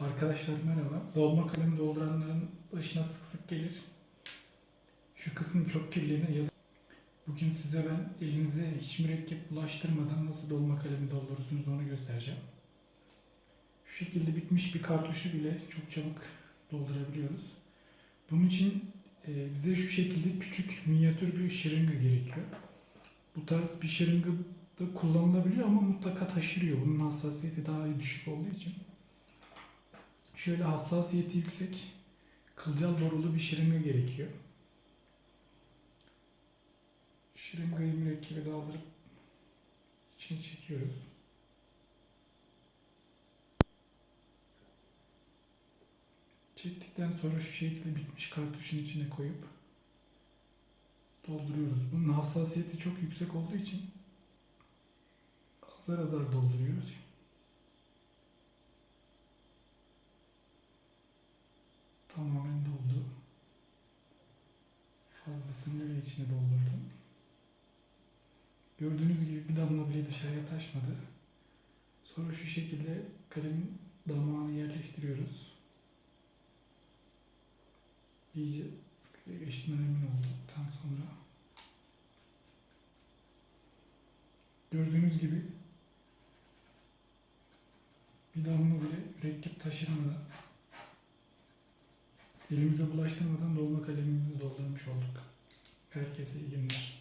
Arkadaşlar merhaba. Dolma kalemi dolduranların başına sık sık gelir. Şu kısım çok kirlenir ya da bugün size ben elinize hiç mürekkep bulaştırmadan nasıl dolma kalemi doldurursunuz onu göstereceğim. Şu şekilde bitmiş bir kartuşu bile çok çabuk doldurabiliyoruz. Bunun için e, bize şu şekilde küçük minyatür bir şırınga gerekiyor. Bu tarz bir şırınga da kullanılabiliyor ama mutlaka taşırıyor. Bunun hassasiyeti daha düşük olduğu için. Şöyle hassasiyeti yüksek, kılcal borulu bir şırınga gerekiyor. Şırıngayı mürekkebe daldırıp içine çekiyoruz. Çektikten sonra şu şekilde bitmiş kartuşun içine koyup dolduruyoruz. Bunun hassasiyeti çok yüksek olduğu için azar azar dolduruyor. Fazlasını da içine doldurdum. Gördüğünüz gibi bir damla bile dışarıya taşmadı. Sonra şu şekilde kalemin damağını yerleştiriyoruz. İyice sıkıca geçtiğinden emin olduktan sonra gördüğünüz gibi bir damla bile mürekkep taşırmadan elimize bulaştırmadan dolma kalemimizi doldurmuş olduk. Herkese iyi günler.